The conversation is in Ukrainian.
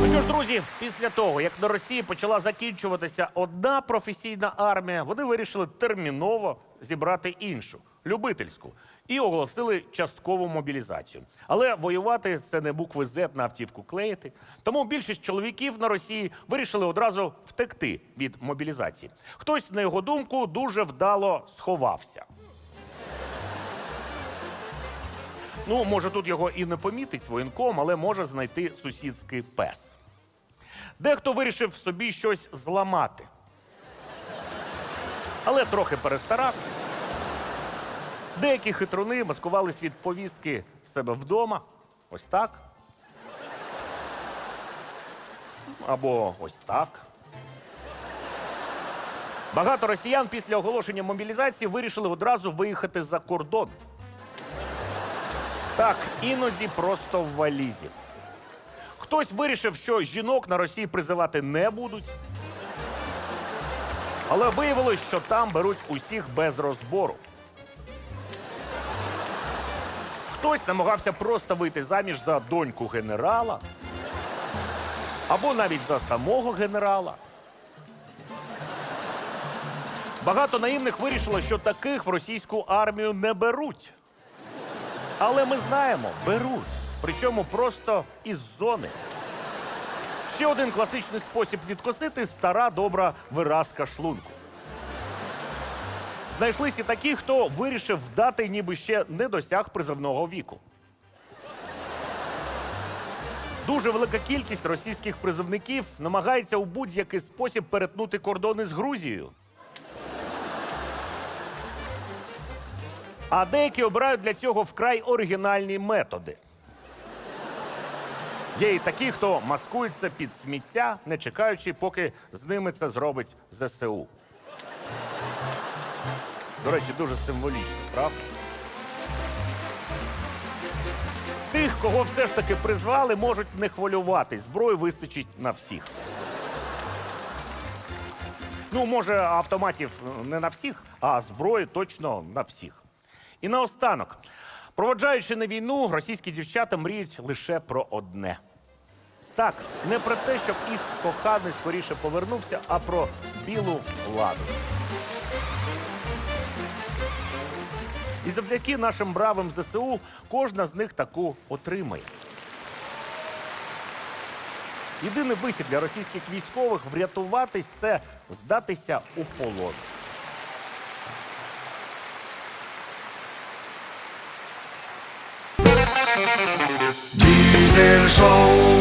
Ну що ж, друзі, після того, як на Росії почала закінчуватися одна професійна армія, вони вирішили терміново зібрати іншу любительську і оголосили часткову мобілізацію. Але воювати це не букви Z на автівку клеїти. Тому більшість чоловіків на Росії вирішили одразу втекти від мобілізації. Хтось, на його думку, дуже вдало сховався. Ну, може, тут його і не помітить воєнком, але може знайти сусідський пес. Дехто вирішив собі щось зламати. Але трохи перестарався. Деякі хитруни маскувались від повістки в себе вдома. Ось так. Або ось так. Багато росіян після оголошення мобілізації вирішили одразу виїхати за кордон. Так, іноді просто в валізі. Хтось вирішив, що жінок на Росії призивати не будуть. Але виявилось, що там беруть усіх без розбору. Хтось намагався просто вийти заміж за доньку генерала або навіть за самого генерала. Багато наївних вирішило, що таких в російську армію не беруть. Але ми знаємо, беруть. Причому просто із зони. Ще один класичний спосіб відкосити стара добра виразка шлунку. Знайшлись і такі, хто вирішив вдати, ніби ще не досяг призовного віку. Дуже велика кількість російських призовників намагається у будь-який спосіб перетнути кордони з Грузією. А деякі обирають для цього вкрай оригінальні методи. Є і такі, хто маскується під сміття, не чекаючи, поки з ними це зробить ЗСУ. До речі, дуже символічно, правда? Тих, кого все ж таки призвали, можуть не хвилюватись. Зброї вистачить на всіх. Ну, може, автоматів не на всіх, а зброї точно на всіх. І наостанок, проводжаючи на війну, російські дівчата мріють лише про одне. Так, не про те, щоб їх коханий скоріше повернувся, а про білу ладу. І завдяки нашим бравим ЗСУ кожна з них таку отримає. Єдиний вихід для російських військових врятуватись це здатися у полон. Diesel Show.